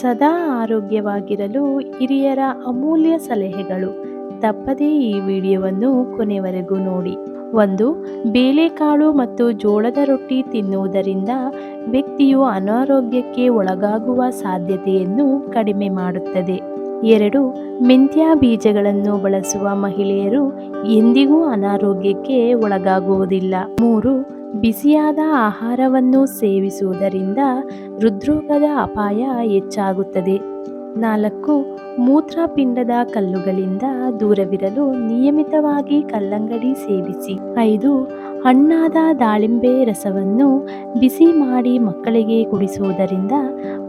ಸದಾ ಆರೋಗ್ಯವಾಗಿರಲು ಹಿರಿಯರ ಅಮೂಲ್ಯ ಸಲಹೆಗಳು. ತಪ್ಪದೇ ಈ ವಿಡಿಯೋವನ್ನು ಕೊನೆವರೆಗೂ ನೋಡಿ. ಒಂದು, ಬೇಳೆಕಾಳು ಮತ್ತು ಜೋಳದ ರೊಟ್ಟಿ ತಿನ್ನುವುದರಿಂದ ವ್ಯಕ್ತಿಯು ಅನಾರೋಗ್ಯಕ್ಕೆ ಒಳಗಾಗುವ ಸಾಧ್ಯತೆಯನ್ನು ಕಡಿಮೆ ಮಾಡುತ್ತದೆ. ಎರಡು, ಮೆಂತ್ಯ ಬೀಜಗಳನ್ನು ಬಳಸುವ ಮಹಿಳೆಯರು ಎಂದಿಗೂ ಅನಾರೋಗ್ಯಕ್ಕೆ ಒಳಗಾಗುವುದಿಲ್ಲ. ಮೂರು ಬಿಸಿಯಾದ ಆಹಾರವನ್ನು ಸೇವಿಸುವುದರಿಂದ ಹೃದ್ರೋಗದ ಅಪಾಯ ಹೆಚ್ಚಾಗುತ್ತದೆ. ನಾಲ್ಕು, ಮೂತ್ರಪಿಂಡದ ಕಲ್ಲುಗಳಿಂದ ದೂರವಿರಲು ನಿಯಮಿತವಾಗಿ ಕಲ್ಲಂಗಡಿ ಸೇವಿಸಿ. ಐದು, ಹಣ್ಣಾದ ದಾಳಿಂಬೆ ರಸವನ್ನು ಬಿಸಿ ಮಾಡಿ ಮಕ್ಕಳಿಗೆ ಕುಡಿಸುವುದರಿಂದ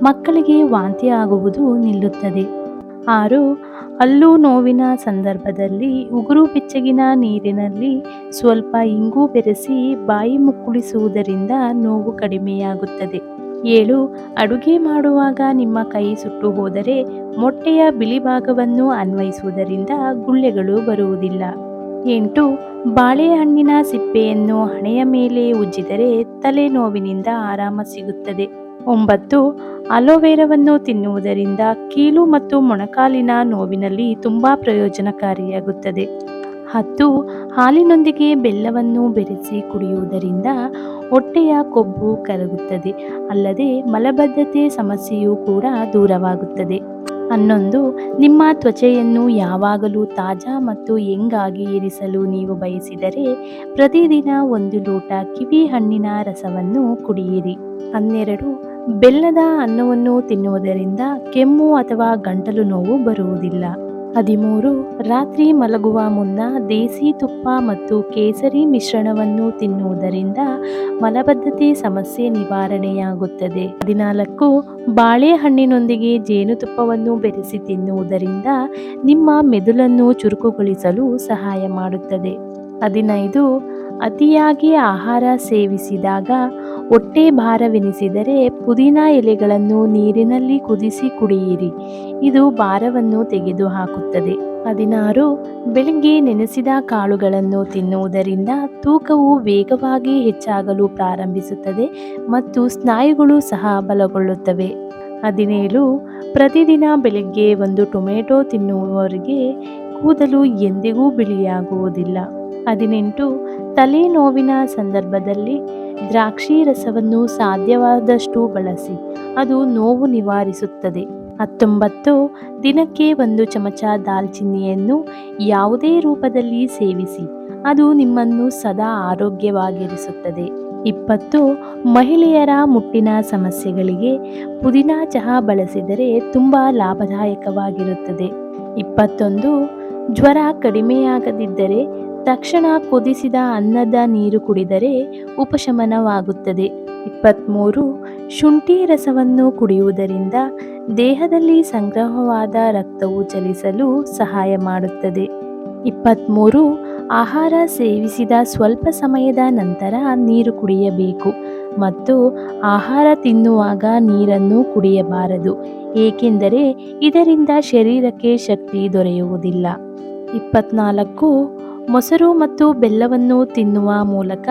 ಮಕ್ಕಳಿಗೆ ವಾಂತಿ ಆಗುವುದು ನಿಲ್ಲುತ್ತದೆ. ಆರು ಹಲ್ಲು ನೋವಿನ ಸಂದರ್ಭದಲ್ಲಿ ಉಗುರು ಬೆಚ್ಚಗಿನ ನೀರಿನಲ್ಲಿ ಸ್ವಲ್ಪ ಇಂಗು ಬೆರೆಸಿ ಬಾಯಿ ಮುಕ್ಕುಳಿಸುವುದರಿಂದ ನೋವು ಕಡಿಮೆಯಾಗುತ್ತದೆ. ಏಳು, ಅಡುಗೆ ಮಾಡುವಾಗ ನಿಮ್ಮ ಕೈ ಸುಟ್ಟು ಹೋದರೆ ಮೊಟ್ಟೆಯ ಬಿಳಿ ಭಾಗವನ್ನು ಅನ್ವಯಿಸುವುದರಿಂದ ಗುಳ್ಳೆಗಳು ಬರುವುದಿಲ್ಲ. ಎಂಟು, ಬಾಳೆಹಣ್ಣಿನ ಸಿಪ್ಪೆಯನ್ನು ಹಣೆಯ ಮೇಲೆ ಉಜ್ಜಿದರೆ ತಲೆನೋವಿನಿಂದ ಆರಾಮ ಸಿಗುತ್ತದೆ. ಒಂಬತ್ತು, ಅಲೋವೆರಾವನ್ನು ತಿನ್ನುವುದರಿಂದ ಕೀಲು ಮತ್ತು ಮೊಣಕಾಲಿನ ನೋವಿನಲ್ಲಿ ತುಂಬ ಪ್ರಯೋಜನಕಾರಿಯಾಗುತ್ತದೆ. ಹತ್ತು, ಹಾಲಿನೊಂದಿಗೆ ಬೆಲ್ಲವನ್ನು ಬೆರೆಸಿ ಕುಡಿಯುವುದರಿಂದ ಹೊಟ್ಟೆಯ ಕೊಬ್ಬು ಕರಗುತ್ತದೆ, ಅಲ್ಲದೆ ಮಲಬದ್ಧತೆ ಸಮಸ್ಯೆಯೂ ಕೂಡ ದೂರವಾಗುತ್ತದೆ. ಹನ್ನೊಂದು ನಿಮ್ಮ ತ್ವಚೆಯನ್ನು ಯಾವಾಗಲೂ ತಾಜಾ ಮತ್ತು ಹೆಂಗಾಗಿ ಇರಿಸಲು ನೀವು ಬಯಸಿದರೆ ಪ್ರತಿದಿನ ಒಂದು ಲೋಟ ಕಿವಿ ಹಣ್ಣಿನ ರಸವನ್ನು ಕುಡಿಯಿರಿ. ಹನ್ನೆರಡು, ಬೆಲ್ಲದ ಅನ್ನವನ್ನು ತಿನ್ನುವುದರಿಂದ ಕೆಮ್ಮು ಅಥವಾ ಗಂಟಲು ನೋವು ಬರುವುದಿಲ್ಲ. ಹದಿಮೂರು, ರಾತ್ರಿ ಮಲಗುವ ಮುನ್ನ ದೇಸಿ ತುಪ್ಪ ಮತ್ತು ಕೇಸರಿ ಮಿಶ್ರಣವನ್ನು ತಿನ್ನುವುದರಿಂದ ಮಲಬದ್ಧತೆ ಸಮಸ್ಯೆ ನಿವಾರಣೆಯಾಗುತ್ತದೆ. ಹದಿನಾಲ್ಕು, ಬಾಳೆಹಣ್ಣಿನೊಂದಿಗೆ ಜೇನುತುಪ್ಪವನ್ನು ಬೆರೆಸಿ ತಿನ್ನುವುದರಿಂದ ನಿಮ್ಮ ಮೆದುಳನ್ನು ಚುರುಕುಗೊಳಿಸಲು ಸಹಾಯ ಮಾಡುತ್ತದೆ. ಹದಿನೈದು, ಅತಿಯಾಗಿ ಆಹಾರ ಸೇವಿಸಿದಾಗ ಹೊಟ್ಟೆ ಭಾರವೆನಿಸಿದರೆ ಪುದೀನ ಎಲೆಗಳನ್ನು ನೀರಿನಲ್ಲಿ ಕುದಿಸಿ ಕುಡಿಯಿರಿ. ಇದು ಭಾರವನ್ನು ತೆಗೆದುಹಾಕುತ್ತದೆ. ಹದಿನಾರು. ಬೆಳಗ್ಗೆ ನೆನೆಸಿದ ಕಾಳುಗಳನ್ನು ತಿನ್ನುವುದರಿಂದ ತೂಕವು ವೇಗವಾಗಿ ಹೆಚ್ಚಾಗಲು ಪ್ರಾರಂಭಿಸುತ್ತದೆ ಮತ್ತು ಸ್ನಾಯುಗಳು ಸಹ ಬಲಗೊಳ್ಳುತ್ತವೆ. ಹದಿನೇಳು. ಪ್ರತಿದಿನ ಬೆಳಗ್ಗೆ ಒಂದು ಟೊಮೆಟೊ ತಿನ್ನುವವರಿಗೆ ಕೂದಲು ಎಂದಿಗೂ ಬಿಳಿಯಾಗುವುದಿಲ್ಲ. ಹದಿನೆಂಟು ತಲೆನೋವಿನ ಸಂದರ್ಭದಲ್ಲಿ ದ್ರಾಕ್ಷಿ ರಸವನ್ನು ಸಾಧ್ಯವಾದಷ್ಟು ಬಳಸಿ, ಅದು ನೋವು ನಿವಾರಿಸುತ್ತದೆ. ಹತ್ತೊಂಬತ್ತು ದಿನಕ್ಕೆ ಒಂದು ಚಮಚ ದಾಲ್ಚಿನ್ನಿಯನ್ನು ಯಾವುದೇ ರೂಪದಲ್ಲಿ ಸೇವಿಸಿ, ಅದು ನಿಮ್ಮನ್ನು ಸದಾ ಆರೋಗ್ಯವಾಗಿರಿಸುತ್ತದೆ. ಇಪ್ಪತ್ತು ಮಹಿಳೆಯರ ಮುಟ್ಟಿನ ಸಮಸ್ಯೆಗಳಿಗೆ ಪುದೀನಾ ಚಹಾ ಬಳಸಿದರೆ ತುಂಬ ಲಾಭದಾಯಕವಾಗಿರುತ್ತದೆ. ಇಪ್ಪತ್ತೊಂದು ಜ್ವರ ಕಡಿಮೆಯಾಗದಿದ್ದರೆ ತಕ್ಷಣ ಕುದಿಸಿದ ಅನ್ನದ ನೀರು ಕುಡಿದರೆ ಉಪಶಮನವಾಗುತ್ತದೆ. ಇಪ್ಪತ್ತ್ಮೂರು ಶುಂಠಿ ರಸವನ್ನು ಕುಡಿಯುವುದರಿಂದ ದೇಹದಲ್ಲಿ ಸಂಗ್ರಹವಾದ ರಕ್ತವು ಚಲಿಸಲು ಸಹಾಯ ಮಾಡುತ್ತದೆ. ಇಪ್ಪತ್ತ್ಮೂರು ಆಹಾರ ಸೇವಿಸಿದ ಸ್ವಲ್ಪ ಸಮಯದ ನಂತರ ನೀರು ಕುಡಿಯಬೇಕು ಮತ್ತು ಆಹಾರ ತಿನ್ನುವಾಗ ನೀರನ್ನು ಕುಡಿಯಬಾರದು, ಏಕೆಂದರೆ ಇದರಿಂದ ಶರೀರಕ್ಕೆ ಶಕ್ತಿ ದೊರೆಯುವುದಿಲ್ಲ. ಇಪ್ಪತ್ನಾಲ್ಕು ಮೊಸರು ಮತ್ತು ಬೆಲ್ಲವನ್ನು ತಿನ್ನುವ ಮೂಲಕ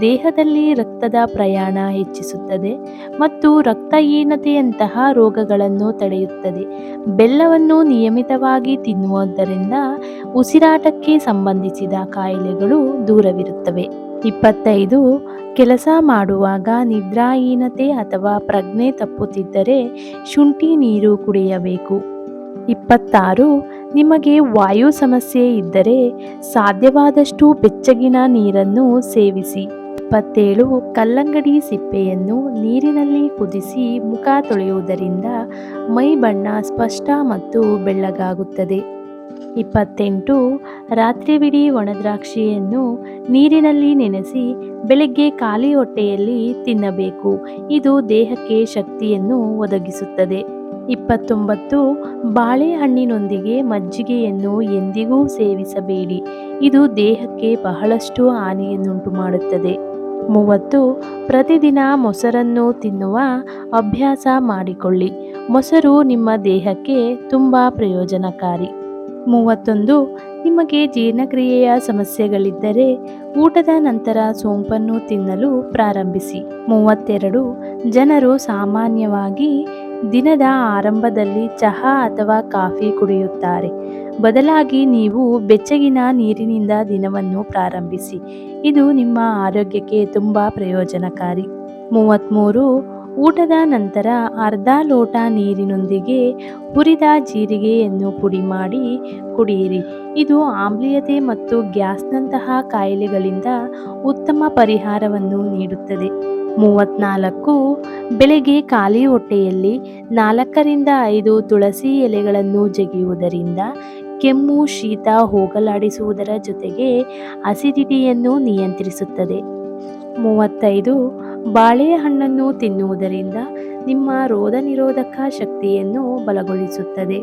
ದೇಹದಲ್ಲಿ ರಕ್ತದ ಪ್ರಯಾಣ ಹೆಚ್ಚಿಸುತ್ತದೆ ಮತ್ತು ರಕ್ತಹೀನತೆಯಂತಹ ರೋಗಗಳನ್ನು ತಡೆಯುತ್ತದೆ. ಬೆಲ್ಲವನ್ನು ನಿಯಮಿತವಾಗಿ ತಿನ್ನುವುದರಿಂದ ಉಸಿರಾಟಕ್ಕೆ ಸಂಬಂಧಿಸಿದ ಕಾಯಿಲೆಗಳು ದೂರವಿರುತ್ತವೆ. ಇಪ್ಪತ್ತೈದು, ಕೆಲಸ ಮಾಡುವಾಗ ನಿದ್ರಾಹೀನತೆ ಅಥವಾ ಪ್ರಜ್ಞೆ ತಪ್ಪುತ್ತಿದ್ದರೆ ಶುಂಠಿ ನೀರು ಕುಡಿಯಬೇಕು. ಇಪ್ಪತ್ತಾರು ನಿಮಗೆ ವಾಯು ಸಮಸ್ಯೆ ಇದ್ದರೆ ಸಾಧ್ಯವಾದಷ್ಟು ಬೆಚ್ಚಗಿನ ನೀರನ್ನು ಸೇವಿಸಿ. ಇಪ್ಪತ್ತೇಳು, ಕಲ್ಲಂಗಡಿ ಸಿಪ್ಪೆಯನ್ನು ನೀರಿನಲ್ಲಿ ಕುದಿಸಿ ಮುಖ ತೊಳೆಯುವುದರಿಂದ ಮೈ ಬಣ್ಣ ಸ್ಪಷ್ಟ ಮತ್ತು ಬೆಳ್ಳಗಾಗುತ್ತದೆ. ಇಪ್ಪತ್ತೆಂಟು ರಾತ್ರಿವಿಡೀ ಒಣದ್ರಾಕ್ಷಿಯನ್ನು ನೀರಿನಲ್ಲಿ ನೆನೆಸಿ ಬೆಳಗ್ಗೆ ಖಾಲಿ ಹೊಟ್ಟೆಯಲ್ಲಿ ತಿನ್ನಬೇಕು. ಇದು ದೇಹಕ್ಕೆ ಶಕ್ತಿಯನ್ನು ಒದಗಿಸುತ್ತದೆ. ಇಪ್ಪತ್ತೊಂಬತ್ತು, ಬಾಳೆಹಣ್ಣಿನೊಂದಿಗೆ ಮಜ್ಜಿಗೆಯನ್ನು ಎಂದಿಗೂ ಸೇವಿಸಬೇಡಿ. ಇದು ದೇಹಕ್ಕೆ ಬಹಳಷ್ಟು ಹಾನಿಯನ್ನುಂಟು ಮಾಡುತ್ತದೆ ಮೂವತ್ತು, ಪ್ರತಿದಿನ ಮೊಸರನ್ನು ತಿನ್ನುವ ಅಭ್ಯಾಸ ಮಾಡಿಕೊಳ್ಳಿ. ಮೊಸರು ನಿಮ್ಮ ದೇಹಕ್ಕೆ ತುಂಬ ಪ್ರಯೋಜನಕಾರಿ. ಮೂವತ್ತೊಂದು. ನಿಮಗೆ ಜೀರ್ಣಕ್ರಿಯೆಯ ಸಮಸ್ಯೆಗಳಿದ್ದರೆ ಊಟದ ನಂತರ ಸೋಂಪನ್ನು ತಿನ್ನಲು ಪ್ರಾರಂಭಿಸಿ. ಮೂವತ್ತೆರಡು. ಜನರು ಸಾಮಾನ್ಯವಾಗಿ ದಿನದ ಆರಂಭದಲ್ಲಿ ಚಹಾ ಅಥವಾ ಕಾಫಿ ಕುಡಿಯುತ್ತಾರೆ. ಬದಲಾಗಿ ನೀವು ಬೆಚ್ಚಗಿನ ನೀರಿನಿಂದ ದಿನವನ್ನು ಪ್ರಾರಂಭಿಸಿ. ಇದು ನಿಮ್ಮ ಆರೋಗ್ಯಕ್ಕೆ ತುಂಬ ಪ್ರಯೋಜನಕಾರಿ. ಮೂವತ್ತ್ಮೂರು. ಊಟದ ನಂತರ ಅರ್ಧ ಲೋಟ ನೀರಿನೊಂದಿಗೆ ಹುರಿದ ಜೀರಿಗೆಯನ್ನು ಪುಡಿ ಮಾಡಿ ಕುಡಿಯಿರಿ. ಇದು ಆಮ್ಲೀಯತೆ ಮತ್ತು ಗ್ಯಾಸ್ನಂತಹ ಕಾಯಿಲೆಗಳಿಂದ ಉತ್ತಮ ಪರಿಹಾರವನ್ನು ನೀಡುತ್ತದೆ. ಮೂವತ್ತ್ನಾಲ್ಕು ಬೆಳಗ್ಗೆ ಖಾಲಿ ಹೊಟ್ಟೆಯಲ್ಲಿ ನಾಲ್ಕರಿಂದ ಐದು ತುಳಸಿ ಎಲೆಗಳನ್ನು ಜಗಿಯುವುದರಿಂದ ಕೆಮ್ಮು, ಶೀತ ಹೋಗಲಾಡಿಸುವುದರ ಜೊತೆಗೆ ಅಸಿಡಿಟಿಯನ್ನು ನಿಯಂತ್ರಿಸುತ್ತದೆ. ಮೂವತ್ತೈದು ಬಾಳೆಹಣ್ಣನ್ನು ತಿನ್ನುವುದರಿಂದ ನಿಮ್ಮ ರೋಗ ನಿರೋಧಕ ಶಕ್ತಿಯನ್ನು ಬಲಗೊಳಿಸುತ್ತದೆ.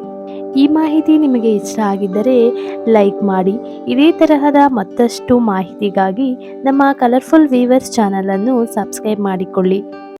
ಈ ಮಾಹಿತಿ ನಿಮಗೆ ಇಷ್ಟ ಆಗಿದ್ದರೆ ಲೈಕ್ ಮಾಡಿ. ಇದೇ ತರಹದ ಮತ್ತಷ್ಟು ಮಾಹಿತಿಗಾಗಿ ನಮ್ಮ ಕಲರ್ಫುಲ್ ವೀವರ್ಸ್ ಚಾನಲನ್ನು ಸಬ್ಸ್ಕ್ರೈಬ್ ಮಾಡಿಕೊಳ್ಳಿ.